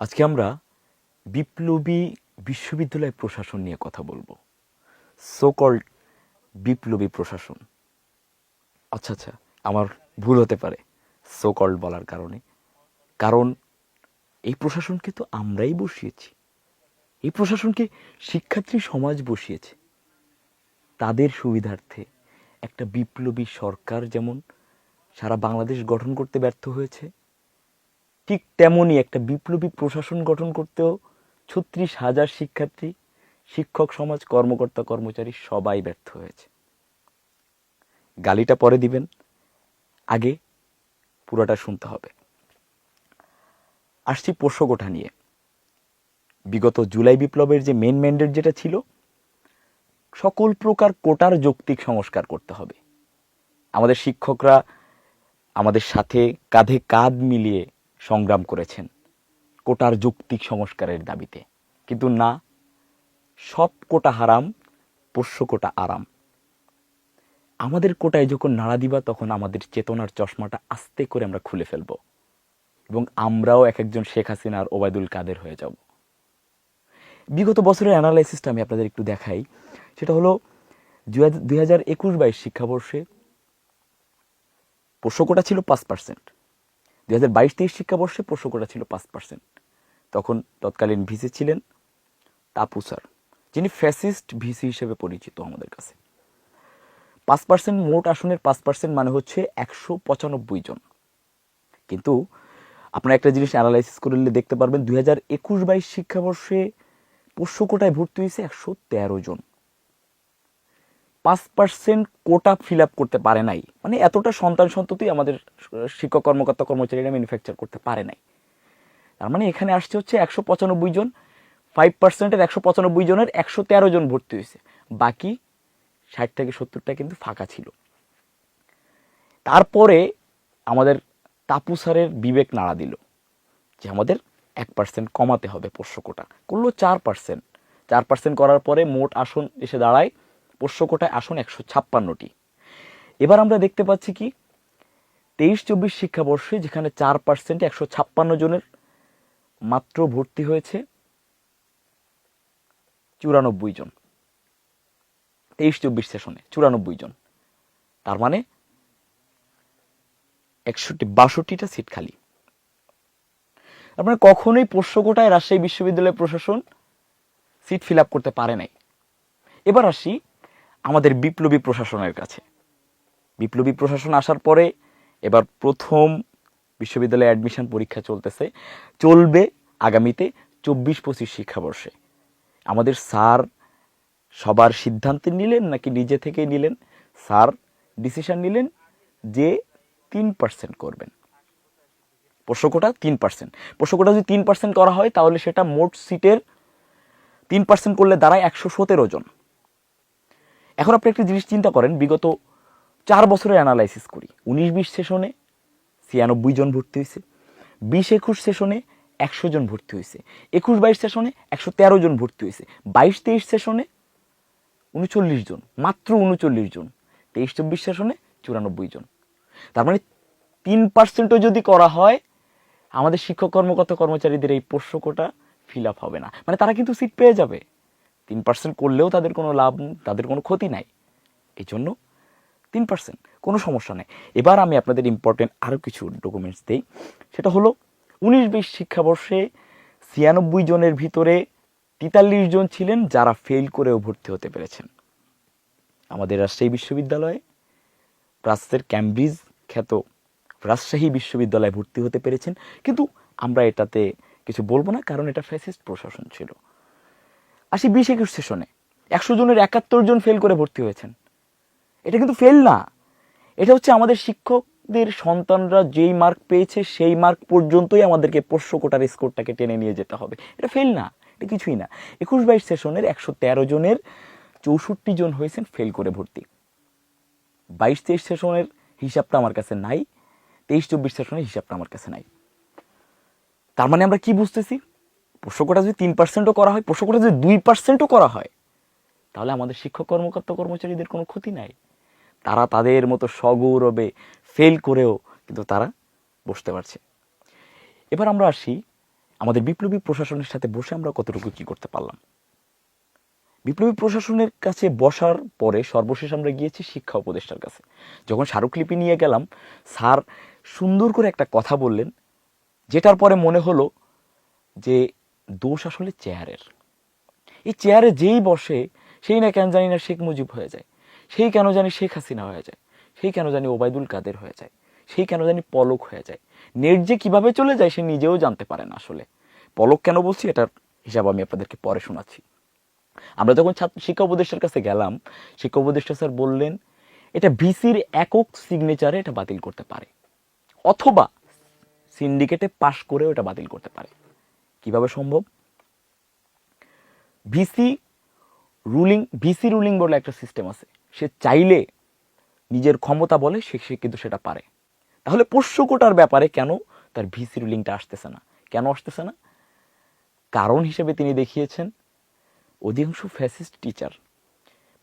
আজকে আমরা বিপ্লবী বিশ্ববিদ্যালয় প্রশাসন নিয়ে কথা বলব। সোকল্ড বিপ্লবী প্রশাসন। আচ্ছা আচ্ছা আমার ভুল হতে পারে সোকল্ড বলার কারণে। কারণ এই প্রশাসনকে তো আমরাই বসিয়েছি। এই প্রশাসনকে শিক্ষার্থী সমাজ বসিয়েছে। তাদের সুবিধার্থে একটা বিপ্লবী সরকার যেমন সারা বাংলাদেশ গঠন করতে ব্যর্থ হয়েছে ঠিক তেমনই একটা বিপ্লবী প্রশাসন গঠন করতেও ছত্রিশ হাজার শিক্ষার্থী, শিক্ষক সমাজ, কর্মকর্তা, কর্মচারী সবাই ব্যর্থ হয়েছে। গালিটা পরে দিবেন, আগে পুরোটা শুনতে হবে। আসছি পোষ্য কোঠা নিয়ে। বিগত জুলাই বিপ্লবের যে মেন ম্যান্ডেট যেটা ছিল, সকল প্রকার কোটার যৌক্তিক সংস্কার করতে হবে। আমাদের শিক্ষকরা আমাদের সাথে কাঁধে কাঁধ মিলিয়ে সংগ্রাম করেছেন কোটার যৌক্তিক সংস্কারের দাবিতে। কিন্তু না, সব কোটা হারাম, পোষ্য কোটা আরাম। আমাদের কোটায় যখন নাড়া দিবা, তখন আমাদের চেতনার চশমাটা আস্তে করে আমরা খুলে ফেলব এবং আমরাও এক একজন শেখ হাসিনার ওবায়দুল কাদের হয়ে যাব। বিগত বছরের অ্যানালাইসিসটা আমি আপনাদের একটু দেখাই। সেটা হলো দুই হাজার একুশ বাইশ শিক্ষাবর্ষে পোষ্য কোটা ছিল পাঁচ পার্সেন্ট। দুই হাজার বাইশ তেইশ শিক্ষাবর্ষে পোষ্যকোটা ছিল পাঁচ পার্সেন্ট তখন তৎকালীন ভিসি ছিলেন তাপু স্যার, যিনি ফ্যাসিস্ট ভিসি হিসেবে পরিচিত আমাদের কাছে। পাঁচ পার্সেন্ট মোট আসনের পাঁচ পার্সেন্ট মানে হচ্ছে একশো পঁচানব্বই জন। কিন্তু আপনারা একটা জিনিস অ্যানালাইসিস করলে দেখতে পারবেন, দুই হাজার একুশ বাইশ শিক্ষাবর্ষে পোষ্য কোটায় ভর্তি হয়েছে একশো তেরো জন। পাঁচ পার্সেন্ট কোটা ফিল আপ করতে পারে নাই। মানে এতটা সন্তান সন্ততি আমাদের শিক্ষক কর্মকর্তা কর্মচারীরা ম্যানুফ্যাকচার করতে পারে নাই। তার মানে এখানে আসছে হচ্ছে একশো পঁচানব্বই জন ফাইভ পার্সেন্টের একশো পঁচানব্বই জনের একশো তেরো জন ভর্তি হয়েছে। বাকি ষাট থেকে সত্তরটা কিন্তু ফাঁকা ছিল। তারপরে আমাদের তাপু স্যারের বিবেক নাড়া দিল যে আমাদের এক পার্সেন্ট কমাতে হবে পোষ্য কোটা করল চার পার্সেন্ট চার পার্সেন্ট করার পরে মোট আসন এসে দাঁড়ায় পোষ্য কোটায় আসন একশো ছাপ্পান্নটি। এবার আমরা দেখতে পাচ্ছি কি, তেইশ চব্বিশ শিক্ষাবর্ষে যেখানে চার পার্সেন্ট একশো ছাপ্পান্ন জনের মাত্র ভর্তি হয়েছে, চুরানব্বই জন। তেইশ চব্বিশ সেশনে চুরানব্বই জন। তার মানে একষট্টি, বাষট্টিটা সিট খালি। তার মানে কখনোই পোষ্য কোটায় রাজশাহী বিশ্ববিদ্যালয় প্রশাসন সিট ফিল আপ করতে পারে নাই। এবার আসি আমাদের বিপ্লবী প্রশাসনের কাছে। বিপ্লবী প্রশাসন আসার পরে এবার প্রথম বিশ্ববিদ্যালয়ে অ্যাডমিশন পরীক্ষা চলতেছে। চলবে আগামীতে চব্বিশ পঁচিশ শিক্ষাবর্ষে। আমাদের স্যার সবার সিদ্ধান্ত নিলেন নাকি নিজে থেকে নিলেন? স্যার ডিসিশন নিলেন যে তিন পার্সেন্ট করবেন। পোষ্যকোটা তিন পার্সেন্ট পোষ্যকোটা যদি তিন পার্সেন্ট করা হয় তাহলে সেটা মোট সিটের তিন পার্সেন্ট করলে দাঁড়ায় একশো সতেরো জন। এখন আপনি একটা জিনিস চিন্তা করেন, বিগত চার বছরের অ্যানালাইসিস করি। উনিশ বিশ সেশনে ছিয়ানব্বই জন ভর্তি হয়েছে, বিশ একুশ সেশনে একশো জন ভর্তি হয়েছে, একুশ বাইশ সেশনে একশো তেরো জন ভর্তি হয়েছে, বাইশ তেইশ সেশনে উনচল্লিশ জন, মাত্র উনচল্লিশ জন, তেইশ চব্বিশ সেশনে চুরানব্বই জন। তার মানে তিন পার্সেন্টও যদি করা হয়, আমাদের শিক্ষক কর্মকর্তা কর্মচারীদের এই পোষ্য কোটা ফিল আপ হবে না। মানে তারা কিন্তু সিট পেয়ে যাবে। তিন পার্সেন্ট করলেও তাদের কোনো লাভ তাদের কোনো ক্ষতি নাই। এই জন্য তিন পার্সেন্ট কোনো সমস্যা নেই। এবার আমি আপনাদের ইম্পর্টেন্ট আরও কিছু ডকুমেন্টস দিই। সেটা হলো, উনিশ বিশ শিক্ষাবর্ষে ছিয়ানব্বই জনের ভিতরে তেতাল্লিশ জন ছিলেন যারা ফেল করেও ভর্তি হতে পেরেছেন। আমাদের রাজশাহী বিশ্ববিদ্যালয়ে, রাজশাহীর ক্যামব্রিজ খ্যাত রাজশাহী বিশ্ববিদ্যালয়ে ভর্তি হতে পেরেছেন। কিন্তু আমরা এটাতে কিছু বলব না, কারণ এটা ফ্যাসিস্ট প্রশাসন ছিল। আসি বিশ একুশ সেশনে। একশো জনের একাত্তর জন ফেল করে ভর্তি হয়েছেন। এটা কিন্তু ফেল না। এটা হচ্ছে আমাদের শিক্ষকদের সন্তানরা যেই মার্ক পেয়েছে সেই মার্ক পর্যন্তই আমাদেরকে পোষ্য কোটার স্কোরটাকে টেনে নিয়ে যেতে হবে। এটা ফেল না। এটা কিছুই না। একুশ বাইশ সেশনের একশো তেরো জনের চৌষট্টি জন হয়েছেন ফেল করে ভর্তি। বাইশ তেইশ সেশনের হিসাবটা আমার কাছে নাই। তেইশ চব্বিশ সেশনের হিসাবটা আমার কাছে নাই। তার মানে আমরা কি বুঝতেছি? পোষ্যকোটা যদি তিন পার্সেন্টও করা হয় পোষ্যকোটা যদি দুই পার্সেন্টও করা হয়, তাহলে আমাদের শিক্ষক কর্মকর্তা কর্মচারীদের কোনো ক্ষতি নাই। তারা তাদের মতো সগৌরবে ফেল করেও কিন্তু তারা বসতে পারছে। এবার আমরা আসি, আমাদের বিপ্লবী প্রশাসনের সাথে বসে আমরা কতটুকু কি করতে পারলাম। বিপ্লবী প্রশাসনের কাছে বসার পরে সর্বশেষ আমরা গিয়েছি শিক্ষা উপদেষ্টার কাছে। যখন স্মারকলিপি নিয়ে গেলাম, স্যার সুন্দর করে একটা কথা বললেন, যেটার পরে মনে হলো যে দোষ আসলে চেয়ারের। এই চেয়ারে যেই বসে, সেই না কেন জানি না শেখ মুজিব হয়ে যায়। সেই কেন জানি শেখ হাসিনা হয়ে যায়। সেই কেন জানি ওবায়দুল কাদের হয়ে যায়। সেই কেন জানি পলক হয়ে যায়। নেট যে কীভাবে চলে যায় সে নিজেও জানতে পারে না আসলে। পলক কেন বলছি এটার হিসাব আমি আপনাদেরকে পরে শোনাচ্ছি। আমরা যখন ছাত্র শিক্ষা উপদেষ্টার কাছে গেলাম, শিক্ষা উপদেষ্টা স্যার বললেন, এটা ভিসির একক সিগনেচারে এটা বাতিল করতে পারে। অথবা সিন্ডিকেটে পাশ করেও এটা বাতিল করতে পারে। কীভাবে সম্ভব? ভিসি রুলিং ভিসি রুলিং বলে একটা সিস্টেম আছে। সে চাইলে নিজের ক্ষমতা বলে, সে সে কিন্তু সেটা পারে। তাহলে পোষ্য কোটার ব্যাপারে কেন তার ভিসি রুলিংটা আসতেছে না? কেন আসতেছে না? কারণ হিসেবে তিনি দেখিয়েছেন, অধিকাংশ ফ্যাসিস্ট টিচার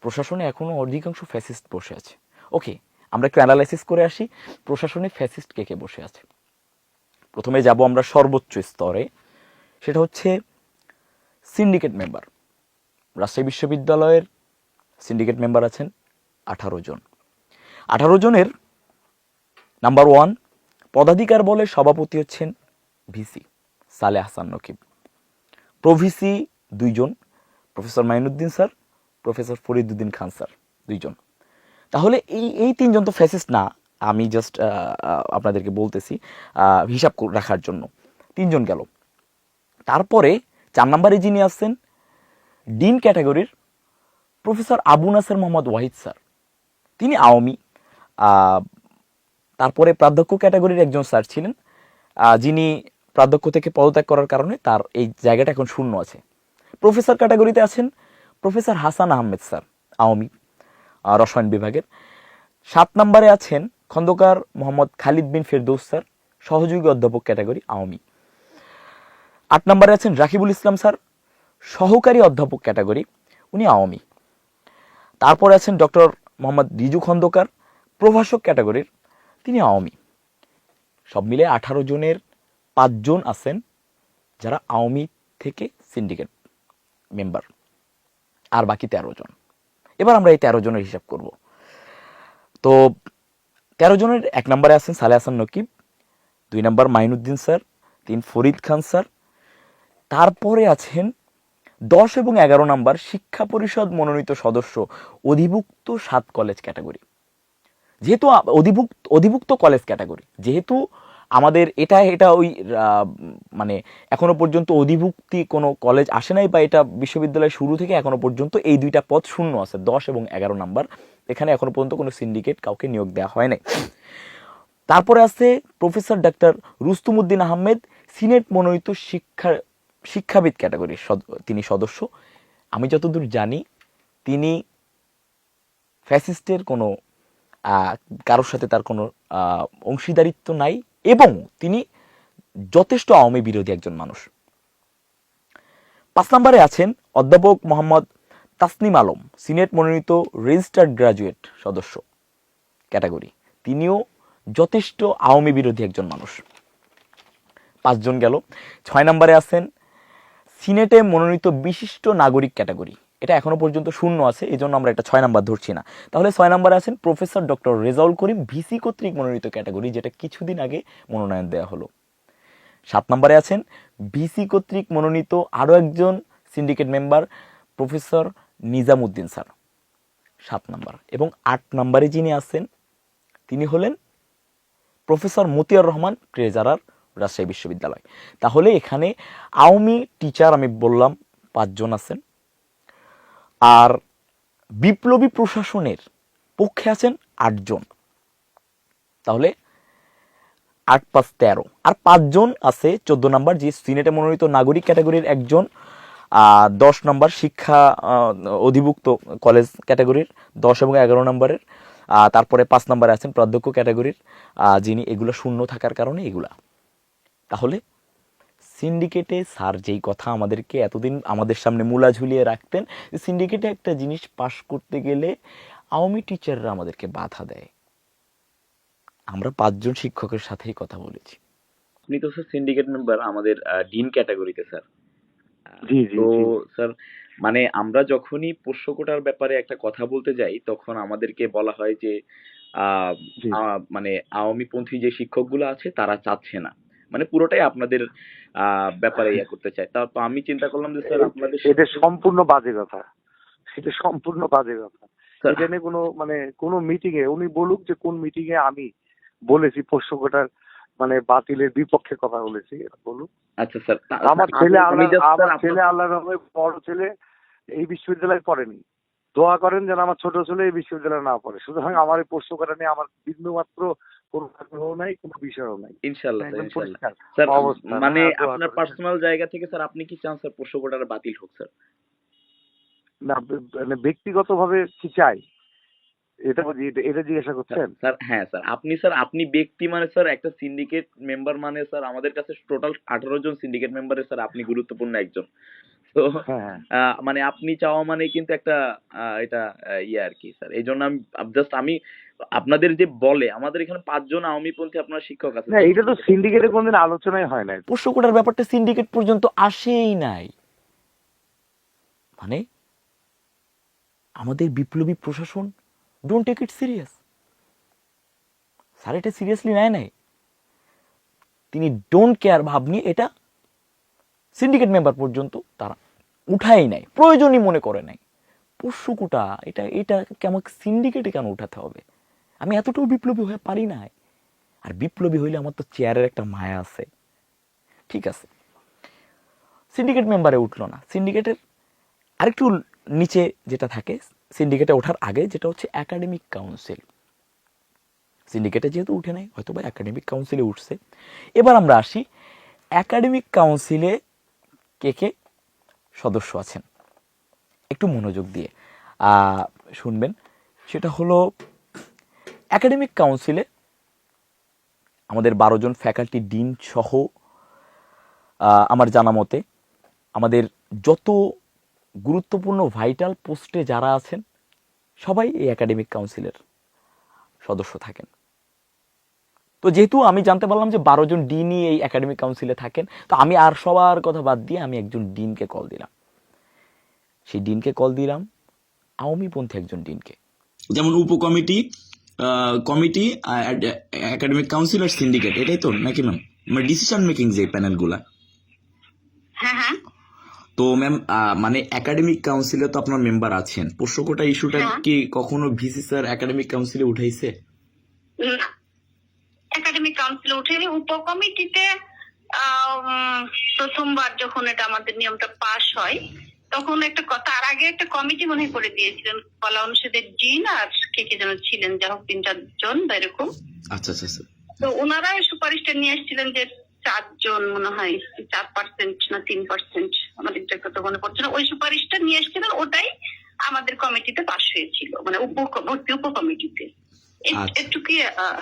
প্রশাসনে এখনও অধিকাংশ ফ্যাসিস্ট বসে আছে। ওকে আমরা একটু অ্যানালাইসিস করে আসি, প্রশাসনে ফ্যাসিস্ট কে কে বসে আছে? প্রথমে যাব আমরা সর্বোচ্চ স্তরে। সেটা হচ্ছে সিন্ডিকেট মেম্বার রাজশাহী বিশ্ববিদ্যালয়ের সিন্ডিকেট মেম্বার আছেন আঠারো জন। আঠারো জনের নাম্বার ওয়ান পদাধিকার বলে সভাপতি হচ্ছেন VC Saleh Hasan Nakib. Pro VC দুইজন, professor Mainuddin sir, professor Fariduddin Khan sir, দুইজন। তাহলে এই এই তিনজন তো ফ্যাসিস্ট না, আমি জাস্ট আপনাদেরকে বলতেছি হিসাব রাখার জন্য। তিনজন গেল। তারপরে চার নম্বরে যিনি আসছেন, ডিন ক্যাটাগরির প্রফেসর আবু নাসের মোহাম্মদ ওয়াহিদ স্যার। তিনি আওয়ামী। তারপরে প্রাধ্যক্ষ ক্যাটাগরির একজন স্যার ছিলেন। যিনি প্রাধ্যক্ষ থেকে পদত্যাগ করার কারণে তার এই জায়গাটা এখন শূন্য আছে। প্রফেসর ক্যাটাগরিতে আছেন প্রফেসর হাসান আহমেদ স্যার, আওয়ামী রসায়ন বিভাগের। সাত নম্বরে আছেন খন্দকার মোহাম্মদ খালিদ বিন ফেরদৌস স্যার, সহযোগী অধ্যাপক ক্যাটাগরি, আওয়ামী। আট নম্বরে আছেন রাকিবুল ইসলাম স্যার, সহকারী অধ্যাপক ক্যাটাগরি, উনি আওয়ামী। তারপরে আছেন ডক্টর মোহাম্মদ রিজু খন্দকার, প্রভাষক ক্যাটাগরির, তিনি আওয়ামী। সব মিলে আঠারো জনের পাঁচজন আছেন যারা আওয়ামী থেকে সিন্ডিকেট মেম্বার, আর বাকি তেরো জন। এবার আমরা এই তেরো জনের হিসাব করব। তো তেরো জনের এক নম্বরে আছেন সালে হাসান নকিব, দুই নম্বর মাইনুদ্দিন স্যার, তিন ফরিদ খান স্যার তারপরে আছেন দশ এবং এগারো নম্বর শিক্ষা পরিষদ মনোনীত সদস্য অধিভুক্ত সাত কলেজ ক্যাটাগরি। যেহেতু অধিভুক্ত অধিভুক্ত কলেজ ক্যাটাগরি, যেহেতু আমাদের এটা এটা ওই মানে এখনও পর্যন্ত অধিভুক্তি কোনো কলেজ আসে নাই বা এটা বিশ্ববিদ্যালয় শুরু থেকে এখনও পর্যন্ত এই দুইটা পদ শূন্য আছে, দশ এবং এগারো নাম্বার। এখানে এখনও পর্যন্ত কোনো সিন্ডিকেট কাউকে নিয়োগ দেওয়া হয় নাই। তারপরে আছে professor doctor Rustumuddin Ahmed, senate মনোনীত শিক্ষা শিক্ষাবিদ ক্যাটাগরির তিনি সদস্য। আমি যতদূর জানি, তিনি ফ্যাসিস্টের কোনো কারোর সাথে তার কোনো অংশীদারিত্ব নাই এবং তিনি যথেষ্ট আওয়ামী বিরোধী একজন মানুষ। পাঁচ নম্বরে আছেন অধ্যাপক মোহাম্মদ তাসনিম আলম, সিনেট মনোনীত রেজিস্টার্ড গ্রাজুয়েট সদস্য ক্যাটাগরি। তিনিও যথেষ্ট আওয়ামী বিরোধী একজন মানুষ। পাঁচজন গেল। ছয় নম্বরে আছেন সিনেটে মনোনীত বিশিষ্ট নাগরিক ক্যাটাগরি। এটা এখনও পর্যন্ত শূন্য আছে এই জন্য আমরা এটা ছয় নাম্বার ধরছি না। তাহলে ছয় নাম্বারে আছেন professor doctor Rezaul Karim, VC কর্তৃক মনোনীত ক্যাটাগরি, যেটা কিছুদিন আগে মনোনয়ন দেওয়া হলো। সাত নম্বরে আছেন ভিসি কর্তৃক মনোনীত আরও একজন syndicate member, professor Nizamuddin sir. সাত নাম্বার। এবং আট নম্বরে যিনি আছেন, তিনি হলেন প্রফেসর মতিয়ার রহমান, ট্রেজারার রাজশাহী বিশ্ববিদ্যালয়। তাহলে এখানে আওয়ামী টিচার আমি বললাম পাঁচজন আছেন। আর বিপ্লবী প্রশাসনের পক্ষে আছেন আটজন। তাহলে আট পাঁচ তেরো। আর পাঁচজন আছে, চোদ্দ নম্বর যে সিনেটে মনোনীত নাগরিক ক্যাটাগরির একজন দশ নম্বর শিক্ষা অধিভুক্ত কলেজ ক্যাটাগরির, দশ এবং এগারো নম্বরের। তারপরে পাঁচ নম্বরে আছেন প্রাধ্যক্ষ ক্যাটাগরির। যিনি এগুলো শূন্য থাকার কারণে এগুলা। তাহলে সিন্ডিকেটে স্যার যেই কথা আমাদেরকে এতদিন আমাদের সামনে মূলা ঝুলিয়ে রাখতেন সিন্ডিকেটে একটা জিনিস পাশ করতে গেলে আওয়ামী টিচাররা আমাদেরকে বাধা দেয়। আমরা পাঁচজন শিক্ষকের সাথেই কথা বলেছি। আপনি তো স্যার সিন্ডিকেট মেম্বার আমাদের ডিন ক্যাটাগরিতে স্যার। জি জি তো স্যার মানে আমরা যখনই পোষ্য কোটার ব্যাপারে একটা কথা বলতে যাই তখন আমাদেরকে বলা হয় যে মানে আওয়ামীপন্থী যে শিক্ষকগুলো আছে তারা চাচ্ছে না। মানে পুরোটাই আপনাদের ব্যাপারে ইয়ে করতে চায় তা তো আমি চিন্তা করলাম যে স্যার আপনাদের এটা সম্পূর্ণ বাজে কথা। এটা সম্পূর্ণ বাজে কথা। এটা নিয়ে কোনো মানে কোনো মিটিং এ উনি বলুক যে কোন মিটিং এ আমি বলেছি পোষ্যকটার মানে বাতিলের বিপক্ষে কথা বলেছি এটা বলুক। আচ্ছা স্যার। আমার ছেলে আমার ছেলে আল্লাহ রহমে বড় ছেলে এই বিশ্ববিদ্যালয়ে পড়েনি। দোয়া করেন যেন আমার ছোট ছেলে এই বিশ্ববিদ্যালয়ে না পড়ে। সুতরাং আমার এই পোষ্যকটা নিয়ে আমার বিন্দু মাত্র কোনো আগ্রহ নাই কোনো বিষয়ও নাই। ইনশাল্লাহ স্যার একদম ইনশাল্লাহ। পরিষ্কার। স্যার মানে আপনার পার্সোনাল জায়গা থেকে স্যার আপনি কি চান স্যার কোটাটা বাতিল হোক স্যার? না মানে ব্যক্তিগতভাবে কি চাই? এটা- এটা জিজ্ঞাসা করছেন? স্যার হ্যাঁ স্যার আপনি স্যার আপনি ব্যক্তি মানে স্যার একটা সিন্ডিকেট মেম্বার মানে স্যার আমাদের কাছে টোটাল আঠারো জন সিন্ডিকেট মেম্বারে স্যার আপনি গুরুত্বপূর্ণ একজন। তো হ্যাঁ হ্যাঁ। মানে আপনি চাওয়া মানে কিন্তু একটা এটা ইয়ে আর কি স্যার এই জন্য আমি জাস্ট আমি আপনাদের যে বলে আমাদের এখানে পাঁচজন আওয়ামীপন্থী আপনার শিক্ষক আছে না এটা তো সিন্ডিকেটে কোনদিন আলোচনাই হয় না পোষ্য কোটার ব্যাপারটা সিন্ডিকেট পর্যন্ত আসেই নাই। মানে আমাদের বিপ্লবী প্রশাসন don't take it serious sir এটা সিরিয়াসলি নেয় নাই। তিনি ডোন্ট কেয়ার ভাব নিয়ে এটা সিন্ডিকেট মেম্বার পর্যন্ত তারা উঠাই নাই, প্রয়োজনই মনে করে নাই। পোষ্য কোটা এটা এটা আমাকে সিন্ডিকেটে কেন উঠাতে হবে? আমি এতটাও বিপ্লবী হয়ে পারি নাই। আর বিপ্লবী হইলে আমার তো চেয়ারের একটা মায়া আছে। ঠিক আছে। সিন্ডিকেট মেম্বারে উঠল না। সিন্ডিকেটের আরেকটু নিচে যেটা থাকে সিন্ডিকেটে ওঠার আগে যেটা হচ্ছে একাডেমিক কাউন্সিল সিন্ডিকেটে যেহেতু উঠে নাই হয়তো বা একাডেমিক কাউন্সিলে উঠছে। এবার আমরা আসি একাডেমিক কাউন্সিলে কে কে সদস্য আছেন? একটু মনোযোগ দিয়ে। শুনবেন। সেটা হলো একাডেমিক কাউন্সিলে আমাদের বারো জন ফ্যাকাল্টি ডিন সহ আমার জানা মতে আমাদের যত গুরুত্বপূর্ণ ভাইটাল পোস্টে যারা আছেন, সবাই এই একাডেমিক কাউন্সিলের সদস্য থাকেন। তো যেহেতু আমি জানতে পারলাম যে বারো জন ডিনই এই একাডেমিক কাউন্সিলে থাকেন তো আমি আর সবার কথা বাদ দিয়ে আমি একজন ডিনকে কল দিলাম। সেই ডিনকে কল দিলাম আওয়ামীপন্থী একজন ডিনকে। যেমন উপকমিটি কমিটি একাডেমিক কাউন্সিল আর সিন্ডিকেট এটাই তো নাকি ম্যাম মানে ডিসিশন মেকিং যে প্যানেলগুলা হ্যাঁ হ্যাঁ। তো ম্যাম মানে একাডেমিক কাউন্সিলে তো আপনার মেম্বার আছেন। পোষ্যকোটা ইস্যুটা হ্যাঁ। কি কখনো ভিসি স্যার একাডেমিক কাউন্সিলে উঠাইছে? না। একাডেমিক কাউন্সিলে উঠেনি। উপকমিটিতে প্রথমবার যখন এটা আমাদের নিয়মটা পাস হয় তখন একটা কথা তার আগে একটা কমিটি মনে করে দিয়েছিলেন। কলা অনুষদের ডিন আর কে কে যেন ছিলেন যা হোক তিন চারজন বা এরকম। আচ্ছা আচ্ছা তো ওনারা সুপারিশটা নিয়ে এসেছিলেন যে চারজন মনে হয় চার পার্সেন্ট না তিন পার্সেন্ট আমাদের তো মনে পড়ছে না ওই সুপারিশটা নিয়ে এসেছিলেন ওটাই আমাদের কমিটিতে পাশ হয়েছিল মানে উপ ভর্তি আচ্ছা। একটুকি আহ,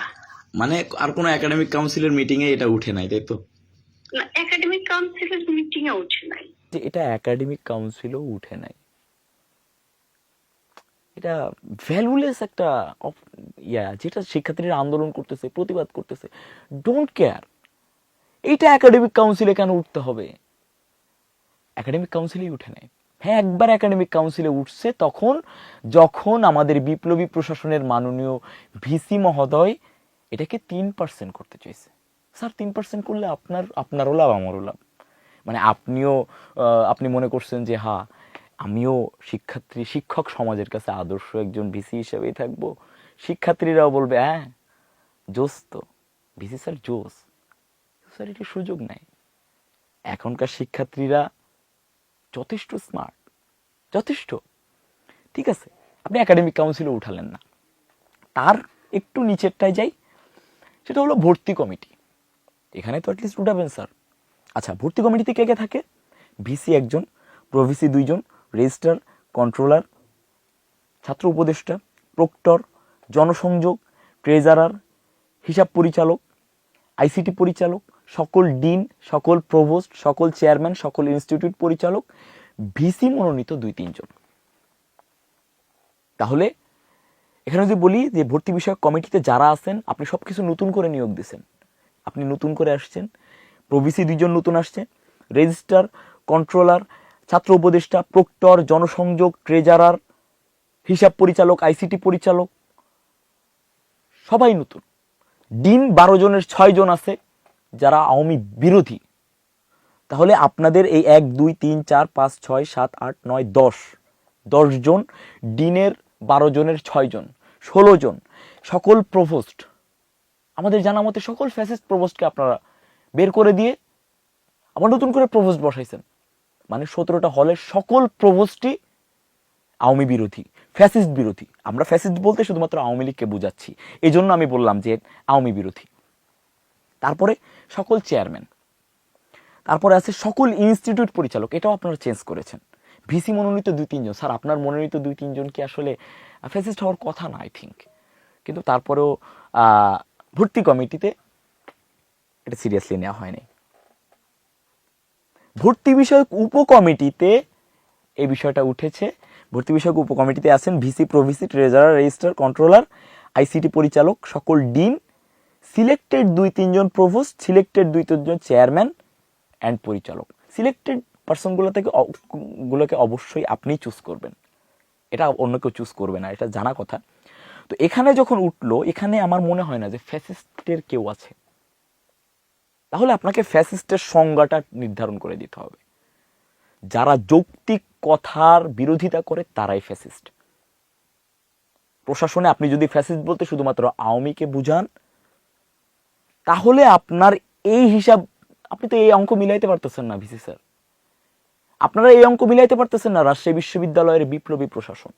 মানে আর কোনো একাডেমিক কাউন্সিলের মিটিং এ এটা উঠে নাই তাই তো? একাডেমিক কাউন্সিলের মিটিং এ উঠে নাই। এটা একাডেমিক কাউন্সিলও উঠে নাই। এটা ভ্যালুলেস একটা ইয়া যেটা শিক্ষার্থীরা আন্দোলন করতেছে প্রতিবাদ করতেছে। ডোন্ট কেয়ার এইটা একাডেমিক কাউন্সিলে কেন উঠতে হবে? একাডেমিক কাউন্সিলেই উঠে নেয় হ্যাঁ একবার একাডেমিক কাউন্সিলে উঠছে তখন যখন আমাদের বিপ্লবী প্রশাসনের মাননীয় ভিসি মহোদয় এটাকে তিন পার্সেন্ট করতে চাইছে। স্যার, তিন পার্সেন্ট করলে আপনার, আপনারও লাভ, আমারও লাভ। মানে আপনিও আপনি মনে করছেন যে হ্যাঁ আমিও শিক্ষার্থী, শিক্ষক সমাজের কাছে আদর্শ একজন ভিসি হিসেবেই থাকব। শিক্ষার্থীরাও বলবে হ্যাঁ জোস তো। ভিসি স্যার, জোস। স্যার, এটি সুযোগ নাই। এখনকার শিক্ষার্থীরা যথেষ্ট স্মার্ট যথেষ্ট। ঠিক আছে, আপনি একাডেমিক কাউন্সিলে উঠালেন না। তার একটু নিচেরটায় যাই সেটা হলো ভর্তি কমিটি। এখানে তো অ্যাটলিস্ট উঠাবেন স্যার আচ্ছা ভর্তি কমিটিতে কে কে থাকে? ভিসি একজন প্রভিসি দুইজন রেজিস্ট্রার কন্ট্রোলার ছাত্র উপদেষ্টা প্রক্টর জনসংযোগ ট্রেজারার হিসাব পরিচালক আইসিটি পরিচালক, সকল ডিন সকল প্রভোস্ট সকল চেয়ারম্যান সকল ইনস্টিটিউট পরিচালক ভিসি মনোনীত দুই তিনজন। তাহলে এখানে যদি বলি যে ভর্তি বিষয়ক কমিটিতে যারা আছেন, আপনি সব কিছু নতুন করে নিয়োগ দিছেন আপনি নতুন করে আসছেন। প্রভিসি দুইজন নতুন আসছে। রেজিস্ট্রার, কন্ট্রোলার, ছাত্র উপদেষ্টা, প্রক্টর, জনসংযোগ, ট্রেজারার, হিসাব পরিচালক, আইসিটি পরিচালক, সবাই নতুন। ডিন বারো জনের ছয় জন আছে যারা আওয়ামী বিরোধী। তাহলে আপনাদের এই এক, দুই, তিন, চার, পাঁচ, ছয়, সাত, আট, নয়, দশ। দশজন ডিনের বারো জনের ছয় জন, ষোলো জন, সকল প্রভোস্ট। আমাদের জানা মতে সকল ফ্যাসিস্ট প্রভোস্টকে আপনারা বের করে দিয়ে আবার নতুন করে প্রভোস্ট বসাইছেন। মানে সতেরোটা হলের সকল প্রভোস্টই আওয়ামী বিরোধী, ফ্যাসিস্ট বিরোধী। আমরা ফ্যাসিস্ট বলতে শুধুমাত্র আওয়ামী লীগকে বোঝাচ্ছি। এই জন্য আমি বললাম যে আওয়ামী বিরোধী। তারপরে সকল চেয়ারম্যান। তারপরে আছে সকল ইনস্টিটিউট পরিচালক। এটাও আপনারা চেঞ্জ করেছেন। ভিসি মনোনীত দুই, তিনজন। স্যার, আপনার মনোনীত দুই, তিনজন কি আসলে ফেসিস্ট হওয়ার কথা না আই থিঙ্ক কিন্তু তারপরেও ভর্তি কমিটিতে এটা সিরিয়াসলি নেওয়া হয়নি। ভর্তি বিষয়ক উপকমিটিতে এই বিষয়টা উঠেছে। ভর্তি বিষয়ক উপকমিটিতে আছেন VC, pro VC, treasurer, registrar, controller, ICT পরিচালক, সকল ডিন, সিলেক্টেড দুই, তিনজন প্রভোস্ট, সিলেক্টেড দুই, তিনজন চেয়ারম্যান অ্যান্ড পরিচালক। সিলেক্টেড পার্সনগুলো থেকে গুলোকে অবশ্যই আপনিই চুজ করবেন। এটা অন্য কেউ চুজ করবে না, এটা জানা কথা। তো এখানে যখন উঠল, এখানে আমার মনে হয় না যে ফ্যাসিস্টের কেউ আছে। তাহলে আপনাকে ফ্যাসিস্টের সংজ্ঞাটা নির্ধারণ করে দিতে হবে। যারা যৌক্তিক কথার বিরোধিতা করে, তারাই ফ্যাসিস্ট প্রশাসনে আপনি যদি ফ্যাসিস্ট বলতে শুধুমাত্র আওয়ামীকে বুঝান, তাহলে আপনার এই হিসাব, আপনি তো এই অঙ্ক মিলাইতে পারতেছেন না, ভিসি স্যার। আপনারা এই অঙ্ক মিলাইতে পারতেছেন না রাজশাহী বিশ্ববিদ্যালয়ের বিপ্লবী প্রশাসন।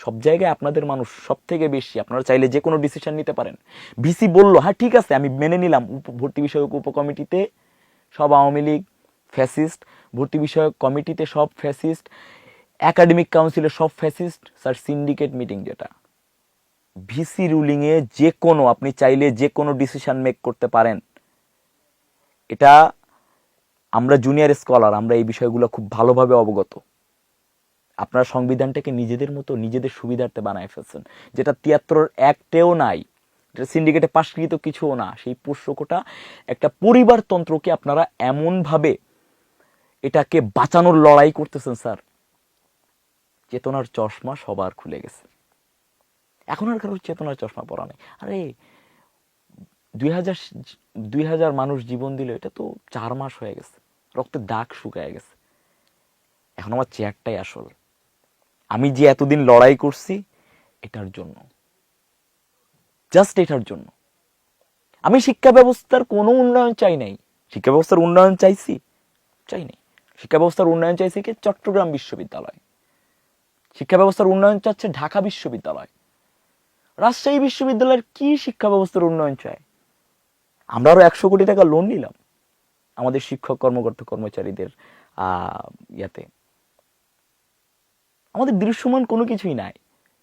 সব জায়গায় আপনাদের মানুষ সব থেকে বেশি, আপনারা চাইলে যে কোনো ডিসিশন নিতে পারেন। ভিসি বলল হ্যাঁ ঠিক আছে, আমি মেনে নিলাম। ভর্তি বিষয়ক উপকমিটিতে সব আওয়ামী লীগ ফ্যাসিস্ট ভর্তি বিষয়ক কমিটিতে সব ফ্যাসিস্ট একাডেমিক কাউন্সিলের সব ফ্যাসিস্ট স্যার সিন্ডিকেট মিটিং যেটা। ভিসি রুলিংয়ে যে কোনো আপনি চাইলে যে কোনো ডিসিশন মেক করতে পারেন। এটা আমরা জুনিয়র স্কলার আমরা এই বিষয়গুলো খুব ভালোভাবে অবগত। আপনারা সংবিধানটাকে নিজেদের মতো নিজেদের সুবিধার্থে বানায় ফেলছেন। যেটা তিয়াত্তর একটেও নাই এটা সিন্ডিকেটে পাশকৃত কিছুও না, সেই পোষ্যকটা একটা পরিবারতন্ত্রকে আপনারা এমনভাবে এটাকে বাঁচানোর লড়াই করতেছেন, স্যার। চেতনার চশমা সবার খুলে গেছে। এখন আর কারোর চেতনার চশমা পরা নেই। আরে, দুই হাজার দুই হাজার মানুষ জীবন দিল, এটা তো চার মাস হয়ে গেছে। রক্তের দাগ শুকায় গেছে। এখন আমার চেয়ারটাই আসল। আমি যে এতদিন লড়াই করছি, এটার জন্য। জাস্ট এটার জন্য। আমি শিক্ষা ব্যবস্থার কোনো উন্নয়ন চাই নাই। শিক্ষা ব্যবস্থার উন্নয়ন চাইছি? চাই নাই। শিক্ষা ব্যবস্থার উন্নয়ন চাইছে কি চট্টগ্রাম বিশ্ববিদ্যালয়। শিক্ষা ব্যবস্থার উন্নয়ন চাচ্ছে ঢাকা বিশ্ববিদ্যালয়। রাজশাহী বিশ্ববিদ্যালয়ের কি শিক্ষা ব্যবস্থার উন্নয়ন চায়? আমরা আরও একশো কোটি টাকা লোন নিলাম। আমাদের শিক্ষক, কর্মকর্তা, কর্মচারীদের ইয়াতে। আমাদের দৃশ্যমান কোনো কিছুই নাই।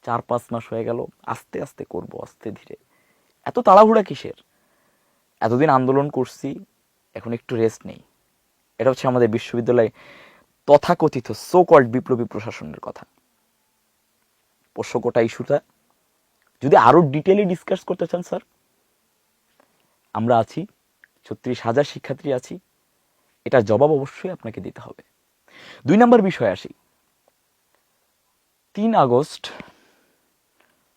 চার, পাঁচ মাস হয়ে গেল, আস্তে আস্তে করব, আস্তে ধীরে। এত তাড়াহুড়া কিসের? এতদিন আন্দোলন করছি, এখন একটু রেস্ট নেই। এটা হচ্ছে আমাদের বিশ্ববিদ্যালয়ে তথাকথিত সো কল্ড বিপ্লবী প্রশাসনের কথা। পোষ্যকোটা ইস্যুটা। যদি আরও ডিটেলে ডিসকাস করতে চান স্যার আমরা আছি, ছত্রিশ হাজার শিক্ষার্থী আছি এটার জবাব অবশ্যই আপনাকে দিতে হবে। দুই নম্বর বিষয় আসি। তিন আগস্ট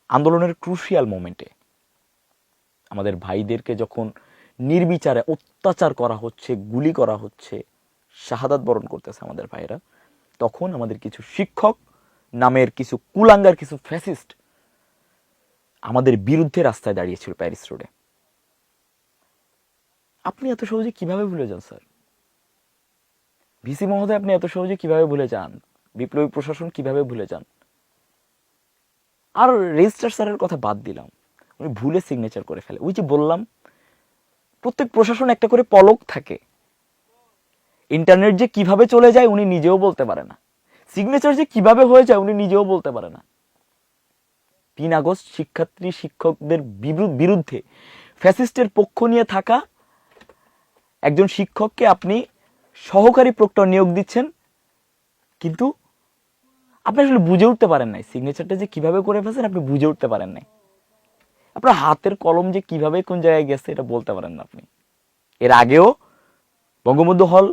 আন্দোলনের ক্রুশিয়াল মোমেন্টে আমাদের ভাইদেরকে যখন নির্বিচারে অত্যাচার করা হচ্ছে, গুলি করা হচ্ছে, শাহাদাত বরণ করতেছে আমাদের ভাইরা তখন আমাদের কিছু শিক্ষক নামের কিছু কুলাঙ্গার, কিছু ফ্যাসিস্ট আমাদের বিরুদ্ধে রাস্তায় দাঁড়িয়েছিল প্যারিস রোডে। আপনি এত সহজে কীভাবে ভুলে যান, স্যার? ভিসি মহোদয়, আপনি এত সহজে কীভাবে ভুলে যান? বিপ্লবী প্রশাসন কীভাবে ভুলে যান? আর রেজিস্ট্রার স্যারের কথা বাদ দিলাম। উনি ভুলে সিগনেচার করে ফেলে। ওই যে বললাম, প্রত্যেক প্রশাসন একটা করে পলক থাকে। ইন্টারনেট যে কীভাবে চলে যায় উনি নিজেও বলতে পারে না। সিগনেচার যে কীভাবে হয়ে যায় উনি নিজেও বলতে পারে না। তিন আগস্ট শিক্ষার্থী শিক্ষকদের বিরু- বিরুদ্ধে ফ্যাসিস্টের পক্ষ নিয়ে থাকা একজন শিক্ষককে আপনি সহকারী প্রক্টর নিয়োগ দিচ্ছেন, কিন্তু আপনি আসলে বুঝে উঠতে পারেন নাই সিগনেচারটা যে কীভাবে করে ফেলছেন, আপনি বুঝে উঠতে পারেন নাই। আপনার হাতের কলম যে কীভাবে কোন জায়গায় গেছে এটা বলতে পারেন না আপনি। এর আগেও বঙ্গবন্ধু হল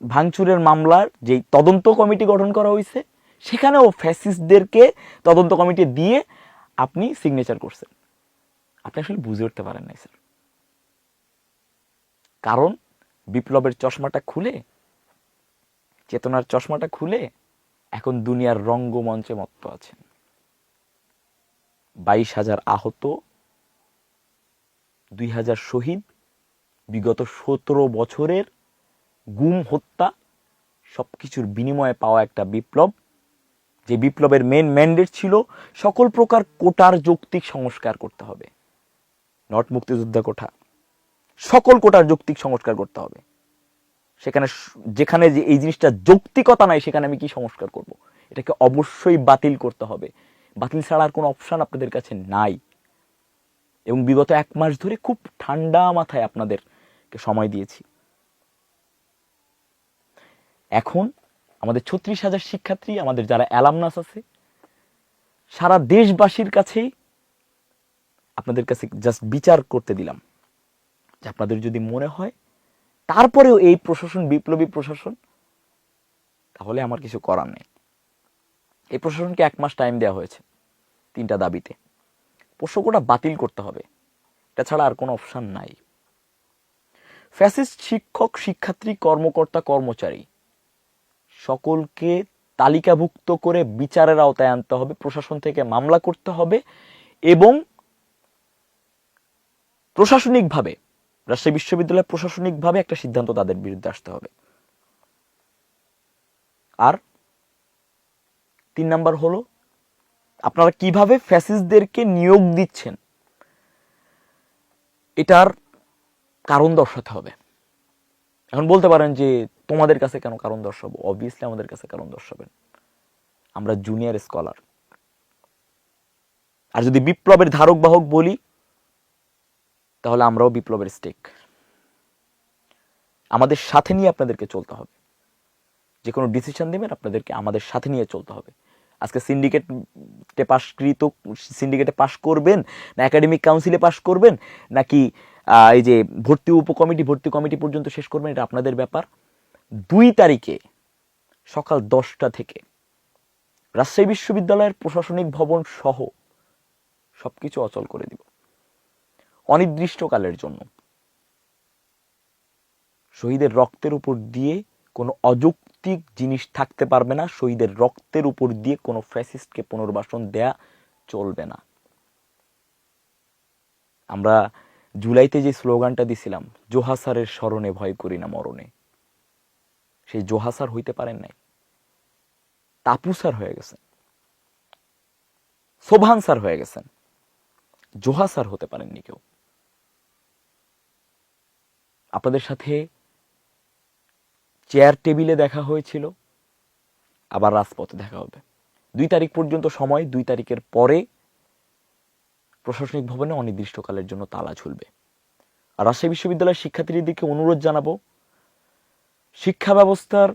ভাঙচুরের মামলার যেই তদন্ত কমিটি গঠন করা হয়েছে, সেখানেও ফ্যাসিস্টদেরকে তদন্ত কমিটি দিয়ে আপনি সিগনেচার করছেন। আপনি আসলে বুঝে উঠতে পারেন নাই স্যার কারণ বিপ্লবের চশমাটা খুলে, চেতনার চশমাটা খুলে, এখন দুনিয়ার রঙ্গমঞ্চে মত্ত আছেন। বাইশ হাজার আহত, দুই হাজার শহীদ, বিগত সতেরো বছরের গুম, হত্যা সব কিছুর বিনিময়ে পাওয়া একটা বিপ্লব। যে বিপ্লবের মেন ম্যান্ডেট ছিল সকল প্রকার কোটার যৌক্তিক সংস্কার করতে হবে। নট মুক্তিযোদ্ধা কোঠা। সকল কোটার যৌক্তিক সংস্কার করতে হবে। সেখানে যেখানে যে এই জিনিসটা যৌক্তিকতা নাই, সেখানে আমি কি সংস্কার করব? এটাকে অবশ্যই বাতিল করতে হবে। বাতিল ছাড়া আর কোনো অপশন আপনাদের কাছে নাই। এবং বিগত এক মাস ধরে খুব ঠান্ডা মাথায় আপনাদেরকে সময় দিয়েছি। এখন আমাদের ছত্রিশ হাজার শিক্ষার্থী, আমাদের যারা অ্যালামনাস আছে, সারা দেশবাসীর কাছেই আপনাদের কাছে জাস্ট বিচার করতে দিলাম। আপনাদের যদি মনে হয়, তারপরেও এই প্রশাসন, বিপ্লবী প্রশাসন, তাহলে আমার কিছু করার নেই। এই প্রশাসনকে এক মাস টাইম দেওয়া হয়েছে, তিনটা দাবিতে। প্রসঙ্গটা বাতিল করতে হবে। এটা ছাড়া আর কোনো অপশন নাই। ফ্যাসিস্ট শিক্ষক, শিক্ষার্থী, কর্মকর্তা, কর্মচারী, সকলকে তালিকাভুক্ত করে বিচারের আওতায় আনতে হবে, প্রশাসন থেকে মামলা করতে হবে এবং প্রশাসনিকভাবে রাজশাহী বিশ্ববিদ্যালয় প্রশাসনিকভাবে একটা সিদ্ধান্ত তাদের বিরুদ্ধে আসতে হবে। আর তিন নাম্বার হলো, আপনারা কীভাবে ফ্যাসিস্টদেরকে নিয়োগ দিচ্ছেন, এটার কারণ দর্শাতে হবে। এখন বলতে পারেন যে, তোমাদের কাছে কেন কারণ দর্শাবো? অবভিয়াসলি আমাদের কাছে কারণ দর্শাবেন। আমরা জুনিয়র স্কলার আর যদি বিপ্লবের ধারক বাহক বলি তাহলে আমরাও বিপ্লবের স্টেক আমাদের সাথে নিয়ে আপনাদেরকে চলতে হবে। যে কোনো ডিসিশন দেবেন আপনাদেরকে আমাদের সাথে নিয়ে চলতে হবে। আজকে সিন্ডিকেটে পাশকৃত সিন্ডিকেটে পাশ করবেন? না একাডেমিক কাউন্সিলে পাশ করবেন? নাকি এই যে ভর্তি উপকমিটি, ভর্তি কমিটি পর্যন্ত শেষ করবেন? এটা আপনাদের ব্যাপার। দুই তারিখে সকাল দশটা থেকে রাজশাহী বিশ্ববিদ্যালয়ের প্রশাসনিক ভবন সহ সবকিছু অচল করে দিব। অনির্দিষ্টকালের জন্য। শহীদের রক্তের উপর দিয়ে কোনো অযৌক্তিক জিনিস থাকতে পারবে না, শহীদের রক্তের উপর দিয়ে কোনো ফ্যাসিস্টকে পুনর্বাসন দেয়া চলবে না। আমরা জুলাইতে যে স্লোগানটা দিছিলাম, জোহাসারের স্মরণে ভয় করি না মরণে। সেই জোহাসার হইতে পারেন নাই। তাপুসার হয়ে গেছেন। সোভান স্যার হয়ে গেছেন। জোহাসার হতে পারেননি কেউ। আপনাদের সাথে চেয়ার টেবিলে দেখা হয়েছিল, আবার রাজপথে দেখা হবে। দুই তারিখ পর্যন্ত সময়, দুই তারিখের পরে প্রশাসনিক ভবনে অনির্দিষ্টকালের জন্য তালা ঝুলবে। আর রাজশাহী বিশ্ববিদ্যালয়ের শিক্ষার্থীদেরকে অনুরোধ জানাব, শিক্ষা ব্যবস্থার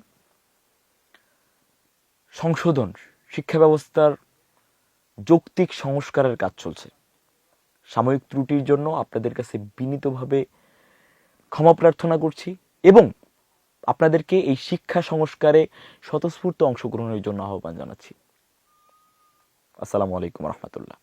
সংশোধন, শিক্ষা ব্যবস্থার যৌক্তিক সংস্কারের কাজ চলছে। সাময়িক ত্রুটির জন্য আপনাদের কাছে বিনীতভাবে ক্ষমা প্রার্থনা করছি এবং আপনাদেরকে এই শিক্ষা সংস্কারে স্বতঃস্ফূর্ত অংশগ্রহণের জন্য আহ্বান জানাচ্ছি। আসসালামু আলাইকুম রহমতুল্লাহ।